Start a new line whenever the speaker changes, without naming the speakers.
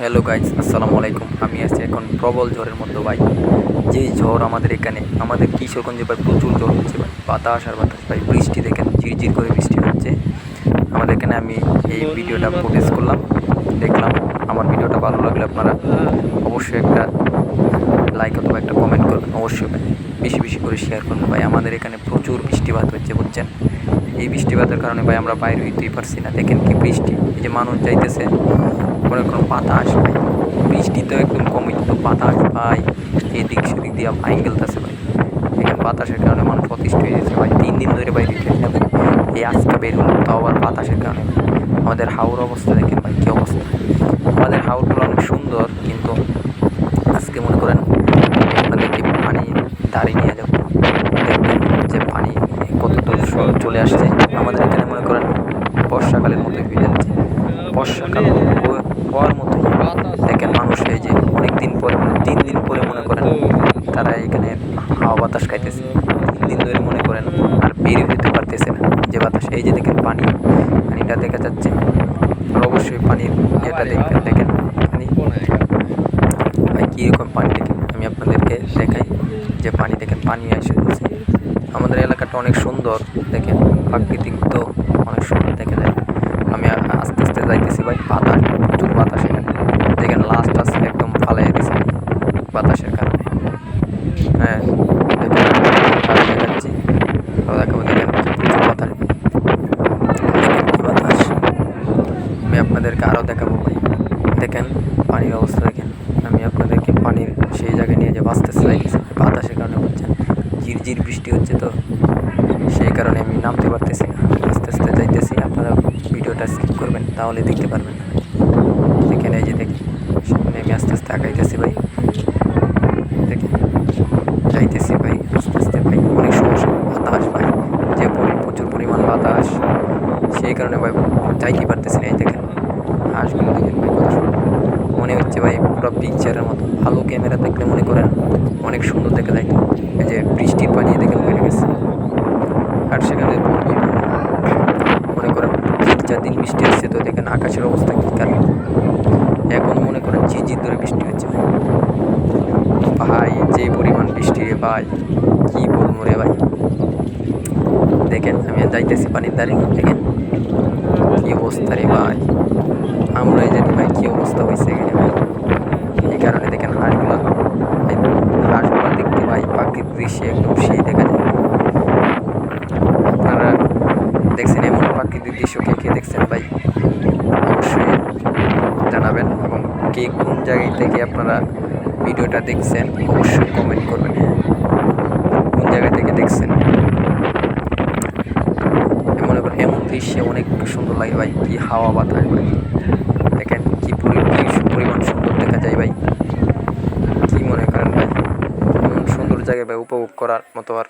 Hello guys আসসালামু আলাইকুম। আমি আছি এখন প্রবল ঝড়ের মধ্যে ভাই। যেই ঝড় আমাদের এখানে, আমাদের কিশোরগঞ্জে ভাই প্রচুর ঝড় হচ্ছে ভাই। বাতাস আর বাতাস ভাই, বৃষ্টি দেখেন, ঝিরঝির করে বৃষ্টি হচ্ছে। আমাদের এখানে আমি এই ভিডিওটা ফুটেজ করলাম, দেখলাম। আমার ভিডিওটা ভালো লাগলে আপনারা অবশ্যই একটা লাইক অথবা একটা কমেন্ট করবেন। অবশ্যই ভাই, বেশি বেশি করে শেয়ার করবেন। ভাই, আমাদের এখানে প্রচুর বৃষ্টিপাত হচ্ছে, বুঝছেন? এই বৃষ্টিপাতের কারণে ভাই আমরা বাইরে হইতেই পারছি না। দেখেন কি বৃষ্টি, এই যে মানুষ যাইতেছে মনে কোনো বাতাস ভাই বৃষ্টি তো একদম কমই তো বাতাস ভাই, এদিক সেদিক দিয়ে ভাই গেলতেছে ভাই। এখানে বাতাসের কারণে মানুষ অতিষ্ঠ হয়ে গেছে ভাই। তিন দিন ধরে বাইরে এই আজকে বের হলো তাও আবার বাতাসের কারণে। আমাদের হাওড় অবস্থা দেখেন ভাই, কী অবস্থা। আমাদের হাওড়গুলো অনেক সুন্দর, কিন্তু আজকে মনে করেন, আপনাদেরকে পানি দাঁড়িয়ে নিয়ে যাব। চলে আসছে। আমাদের এখানে মনে করেন বর্ষাকালের মতো হয়ে যাচ্ছে। বর্ষাকাল হওয়ার মতো দেখেন মানুষ এই যে অনেক দিন পরে তিন দিন পরে মনে করেন তারা এখানে হাওয়া বাতাস খাইতেছে। তিন দিন ধরে মনে করেন আর বের হতে পারতেছে না যে বাতাস। এই যে দেখেন পানি, পানিটা দেখা যাচ্ছে। আর অবশ্যই পানির এটা দেখবেন, দেখেন পানি। কীরকম পানি দেখেন? আমি আপনাদেরকে দেখাই যে পানি দেখেন, পানি এসে গেছে অনেক সুন্দর, দেখেন প্রাকৃতিক তো অনেক সুন্দর দেখা যায় আমি আস্তে আস্তে যাইতেছি ভাই, বাতাস, প্রচুর বাতাস এখানে। দেখেন লাস্ট আস একদম ফালাই দিছে বাতাসের কারণে। হ্যাঁ দেখাবো বাতাস। আমি আপনাদেরকে আরও দেখাবো ভাই। দেখেন, পানির অবস্থা দেখেন। আমি আপনাদেরকে সেই জায়গায় নিয়ে চাইতেছি, বাতাসের কারণে হচ্ছে। ঝিরঝির বৃষ্টি হচ্ছে তো সেই কারণে আমি নামতে পারতেছি না। আস্তে আস্তে যাইতেছি, আপনারা ভিডিওটা স্কিপ করবেন, তাহলে দেখতে পারবেন। না দেখেন এই যে দেখি সামনে আমি আস্তে আস্তে আগাইতেছি ভাই। দেখেন, যাইতেছি ভাই, আস্তে আস্তে ভাই, অনেক সমস্যা বাতাস ভাই। যে পরি- প্রচুর পরিমাণ বাতাস, সেই কারণে ভাই যাইতে পারতেছি না, এই দেখেন। হাঁসগুলো দেখেন ভাই, কত মনে হচ্ছে ভাই, পুরো পিকচারের মতো। ভালো ক্যামেরা দেখলে মনে করেন, অনেক সুন্দর দেখা যায় এই যে বৃষ্টির পানি দেখেন হয়ে গেছে আর সেখানে পড়বে মনে করেন তিন চার দিন বৃষ্টি হচ্ছে, তো দেখেন আকাশের অবস্থা কী কারণ এখন মনে করেন ঝিঝির ধরে বৃষ্টি হচ্ছে ভাই। যে পরিমাণ বৃষ্টি রে ভাই, কী বলব রে ভাই। দেখেন, আমি যাইতেছি পানির ধারে, দেখেন। কী অবস্থা রে ভাই। আমরাই জানি ভাই কী অবস্থা হয়েছে এখানে ভাই। এই কারণে দেখেন হাঁসগুলো হাঁসগুলো দেখতে ভাই পাখির দৃশ্যে একদম সেই দেখা যায় আপনারা দেখছেন এমন প্রাকৃতিক দৃশ্য কে কে দেখছেন ভাই, অবশ্যই জানাবেন এবং কে কোন জায়গায় থেকে আপনারা ভিডিওটা দেখছেন, অবশ্যই কমেন্ট করবেন। কোন জায়গা থেকে দেখছেন? মনে করেন এমন দৃশ্যে অনেক সুন্দর লাগে ভাই, কী হাওয়া বাতাস ভাই। দেখেন কি পরি- কি পরিমাণ সুন্দর দেখা যায় ভাই। কি মনে করেন ভাই? এমন সুন্দর জায়গায় ভাই, উপভোগ করার মতো আর